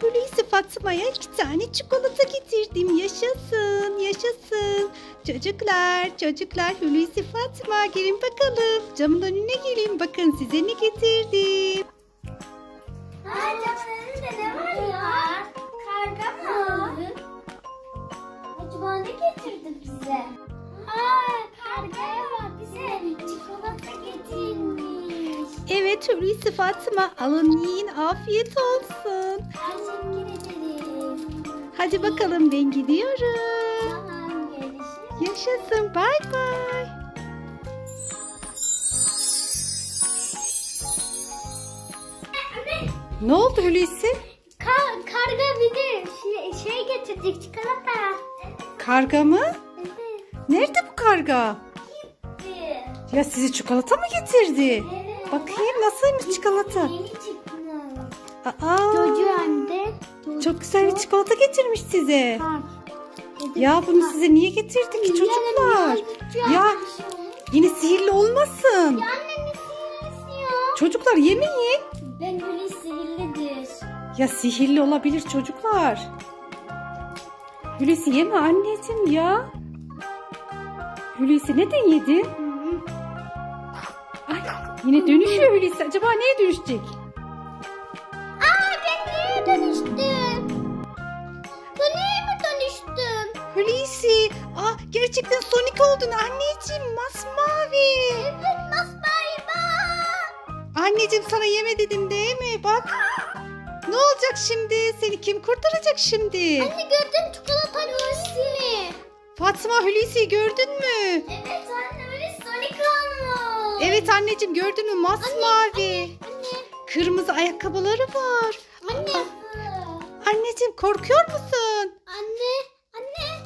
Hulusi Fatma'ya iki tane çikolata getirdim. Yaşasın, yaşasın. Çocuklar, çocuklar Hulusi Fatma gelin bakalım. Camın önüne gelin bakın size ne getirdim. Ay camın ne var ya? Karga mı? Acaba ne getirdi bize? Hulusi Fatma alın yiyin afiyet olsun. Teşekkür ederim. Hadi bakalım ben gidiyorum. Tamam görüşürüz. Yaşasın bay bay. Ne oldu Hulusi? Ka- karga bir de şey, şey getirdik çikolata. Karga mı? Evet. Nerede bu karga? Ya size çikolata mı getirdi? Evet. Bakayım nasılmış çikolata? Yeni çıkmış. Aa, Çocuğu hem de. çok güzel bir çikolata getirmiş size. Ha. Ya bunu size niye getirdi ki çocuklar? Ya yine sihirli olmasın. Ya anne ne sihirlisi ya? Çocuklar yemeyin. Ben böyle sihirlidir. Ya sihirli olabilir çocuklar. Hulusi yeme anneciğim ya. Hulusi neden yedi? Yine dönüşüyor Hulusi. Acaba neye dönüşecek? Aa ben neye dönüştüm? Neye mi dönüştüm? Hulusi. Aa gerçekten Sonic oldun anneciğim. Masmavi. Evet masmayı Anneciğim sana yeme dedim değil mi? Bak. Ne olacak şimdi? Seni kim kurtaracak şimdi? Anne gördün çikolata Lucy'ni. Fatma Hulusi'yi gördün mü? Evet Evet anneciğim gördün mü? Masmavi. Anne. Kırmızı ayakkabıları var. Anne. Anneciğim korkuyor musun? Anne. Anne.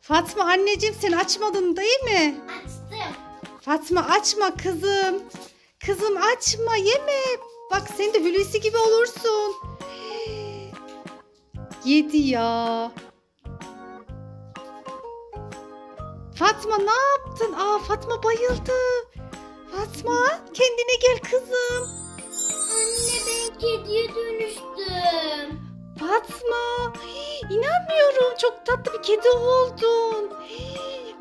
Fatma anneciğim sen açmadın değil mi? Açtım. Fatma açma kızım. Kızım açma yeme. Bak sen de Hulusi gibi olursun. Yedi ya. Fatma ne yaptın? Aa Fatma bayıldı. Fatma kendine gel kızım. Anne ben kediye dönüştüm. Fatma inanmıyorum çok tatlı bir kedi oldun.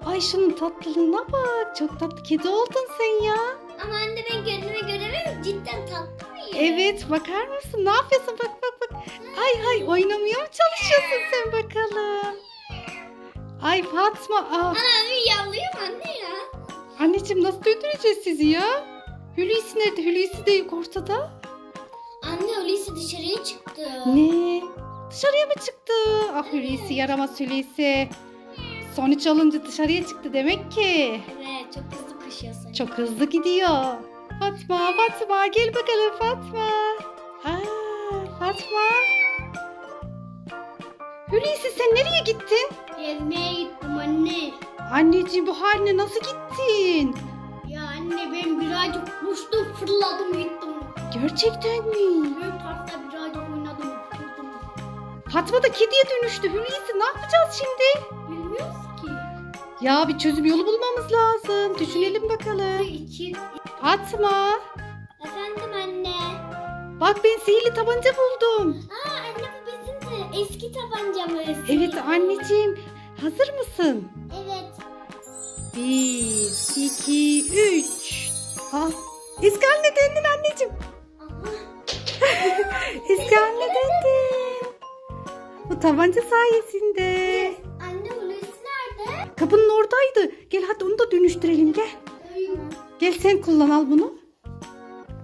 Ay şunun tatlılığına bak çok tatlı kedi oldun sen ya. Ama anne ben kendime göremem cidden tatlı mıyım? Evet bakar mısın ne yapıyorsun bak bak bak. Ay ay oynamaya mı çalışıyorsun sen bakalım. Ay Fatma aa, Ana yavluyum anne ya. Anneciğim nasıl döndüreceğiz sizi ya? Hulusi nerede? Hulusi de yok ortada. Anne Hulusi dışarıya çıktı. Ne? Dışarıya mı çıktı? Ah Hulusi yaramaz Hulusi. Sonuç alınca dışarıya çıktı demek ki. Evet çok hızlı koşuyorsun. Çok hızlı gidiyor. Fatma, Fatma gel bakalım Fatma. Aa, Fatma. Hulusi sen nereye gittin? Gezmeye gittim. Anneciğim bu haline nasıl gittin? Ya anne ben birazcık uçtum fırladım gittim. Gerçekten mi? Ben parkta birazcık oynadım oturdum. Fatma da kediye dönüştü. Hulusi ne yapacağız şimdi? Bilmiyoruz ki. Ya bir çözüm yolu bulmamız lazım. Düşünelim bakalım. İki. Fatma. Efendim anne. Bak ben sihirli tabanca buldum. Aa anne bu bizim de eski tabancamız. Evet anneciğim. Hazır mısın? Bir, iki, üç. Ah, haline döndün anneciğim. Haline döndün. Bu tabanca sayesinde. Anne Hulusi nerede? Kapının oradaydı. Gel hadi onu da dönüştürelim gel. Gel sen kullan al bunu.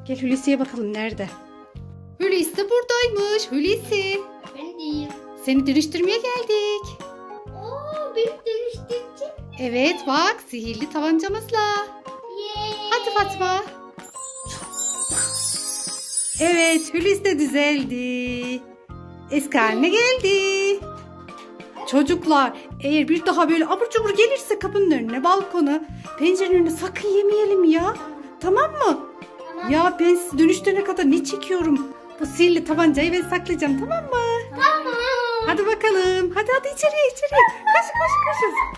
Gel Hulusi'ye bakalım nerede. Hulusi de buradaymış. Hulusi. Ben değilim. Seni dönüştürmeye geldik. Oo beni dönüştürecek. Evet bak sihirli tabancamızla. Yay. Hadi Fatma. Evet Hulusi de düzeldi. Eski haline geldi. Çocuklar eğer bir daha böyle abur cubur gelirse kapının önüne balkona pencerenin önüne sakın yemeyelim ya. Tamam mı? Tamam. Ya ben sizi kadar ne çekiyorum? Bu sihirli tabancayı ben saklayacağım tamam mı? Tamam. Hadi bakalım. Hadi hadi içeriye içeriye. Koş koş koşun.